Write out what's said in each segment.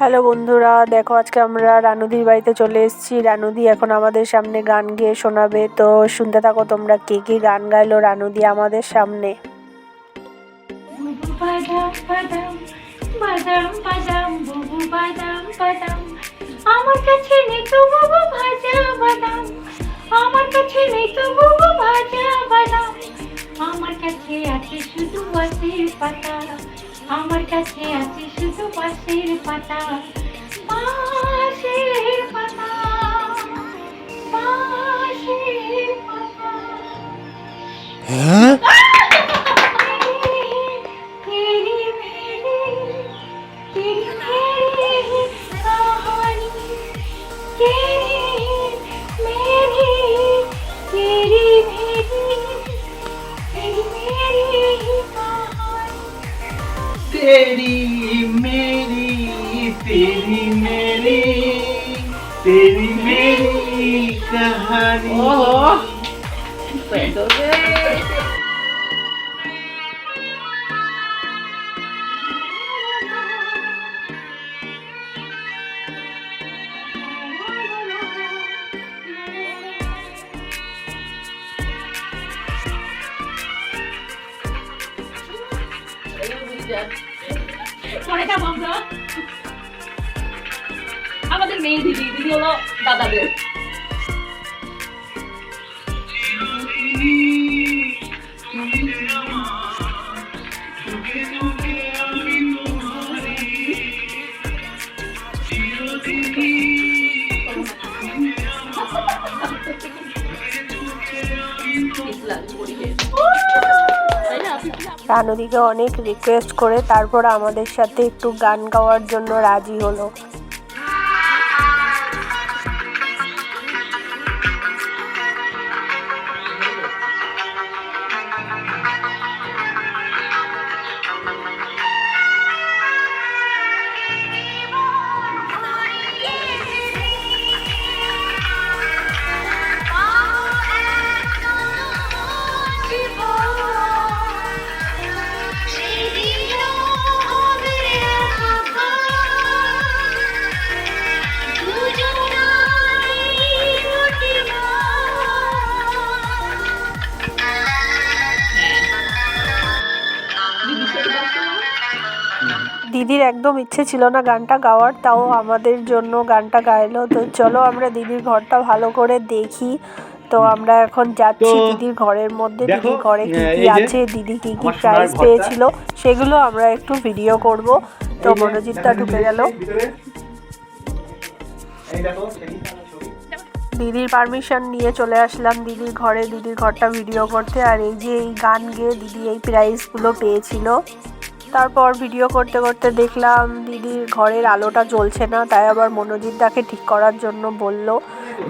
Hello বন্ধুরা, দেখো আজকে আমরা রানুদির বাড়িতে চলে এসেছি। রানুদি এখন আমাদের সামনে গান গেয়ে শোনাবে। তো শুনতে থাকো তোমরা কে কে গান গাইলো রানুদি আমাদের সামনে। আমার কাছে নেই তো বুবু ভাজা বাদাম। আমার কাছে নেই তো বুবু ভাজা বাদাম। আমার কাছে আছে শুধু বাঁশের পাতা। আমার কাছে আছে বাঁশের পাতা तेरी तेरी मेरी तेरी मेरी कहानी। ओहो। पैदो गए What are you talking? আমাদের মেয়ে দিদি দিদি হলো দাদাদের। রানুদিকে অনেক রিকোয়েস্ট করে, তারপর আমাদের সাথে একটু গান গাওয়ার জন্য রাজি হলো। দিদির একদম ইচ্ছে ছিল না গানটা গাওয়ার তাও আমাদের জন্য গানটা গাইলো। তো চলো আমরা দিদির ঘরটা ভালো করে দেখি। তো আমরা এখন যাচ্ছি দিদির ঘরের মধ্যে। দিদির ঘরে কি কি আছে দিদি কি কি প্রাইজ। পেয়েছিল সেগুলো আমরা একটু ভিডিও করব। তো মনোজিৎটা ঢুকে গেল। দিদির পারমিশন নিয়ে চলে আসলাম দিদির ঘরে। দিদির ঘরটা ভিডিও করতে। আর এই যে এই গান গেয়ে দিদি এই প্রাইজগুলো পেয়েছিল। তারপর ভিডিও করতে করতে দেখলাম দিদির ঘরের আলোটা জ্বলছে না তাই আবার মনোজিৎ দাকে ঠিক করার জন্য বলল।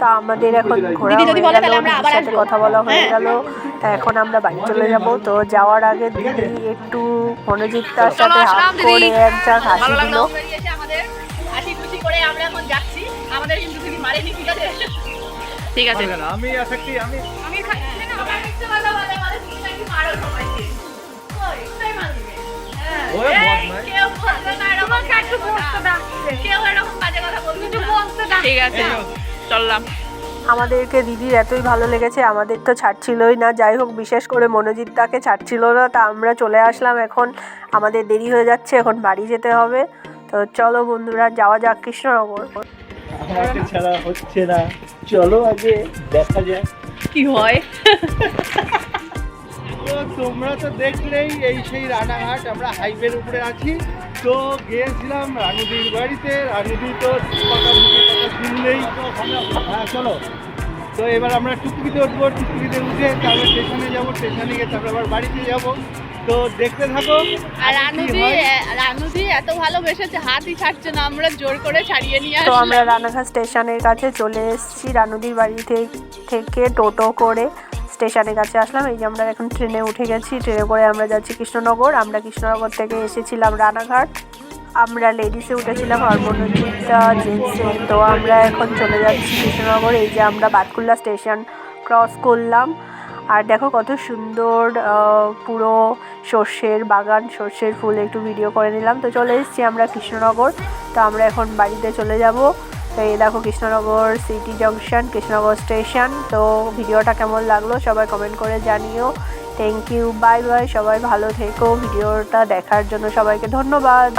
তা আমাদের এখন ঘোরা হয়ে বলে গেল তাহলে আমরা দিদির আবার সাথে কথা বলা হয়ে হ্যাঁ। গেল। তা এখন আমরা বাড়ি চলে যাব। তো যাওয়ার আগে দিদি একটু মনোজিৎ দার চলো সাথে হাত করে এক হাসি ভালো দিল লাগল। বেরিয়েছে আমাদের। হাসি খুশি করে আমরা এখন যাচ্ছি। আমাদের কিন্তু দিদি মারেনি ঠিক আছে? আমি আমি আমি না আমার মারো সবাইকে। মারবে? ঠিক আছে চললাম। আমাদেরকে দিদির এতই ভালো লেগেছে আমাদের তো ছাড়ছিলই না। যাই হোক বিশেষ করে মনোজিৎ দাকে ছাড়ছিল না তা আমরা চলে আসলাম এখন। আমাদের দেরি হয়ে যাচ্ছে এখন বাড়ি যেতে হবে। তো চলো বন্ধুরা যাওয়া যাক কৃষ্ণনগর। আমাকে ছাড়া হচ্ছে না। চলো আগে দেখা যাক। কি হয়? তো তোমরা তো দেখলেই এই সেই রানাঘাট আমরা হাইওয়ের উপরে আছি। তো গিয়েছিলাম রানুদির বাড়িতে। রানুদি তো কথা শুনলেই হ্যাঁ চলো। তো এবার আমরা টুকটুকিতে উঠবো টুকটুকিতে উঠে তারপর স্টেশনে যাব স্টেশনে গিয়ে তারপর আবার বাড়িতে যাব। তো দেখতে থাকো আর রানুদি রানুদি এত ভালোবেসেছে হাতই ছাড়ছে না আমরা জোর করে ছাড়িয়ে নিয়ে তো আমরা রানাঘাট স্টেশনের কাছে চলে এসেছি রানুদির বাড়ি থেকে টোটো করে। স্টেশনের কাছে আসলাম। এই যে আমরা এখন ট্রেনে উঠে গেছি। ট্রেনে করে আমরা যাচ্ছি কৃষ্ণনগর। আমরা কৃষ্ণনগর থেকে এসেছিলাম রানাঘাট। আমরা লেডিসে উঠেছিলাম আর মনোজিৎটা জেন্টসে তো আমরা এখন চলে যাচ্ছি কৃষ্ণনগর। এই যে আমরা বাতকুল্লা স্টেশন ক্রস করলাম। আর দেখো কত সুন্দর পুরো সর্ষের বাগান, সর্ষের ফুল একটু ভিডিও করে নিলাম। তো চলে এসেছি আমরা কৃষ্ণনগর। তো আমরা এখন বাড়িতে চলে যাব। তো এই দেখো Krishnanagar city junction, Krishnanagar station. তো ভিডিওটা কেমন লাগল সবাই কমেন্ট করে জানিও। থ্যাংক ইউ বাই বাই সবাই ভালো থেকো। ভিডিওটা দেখার জন্য সবাইকে ধন্যবাদ।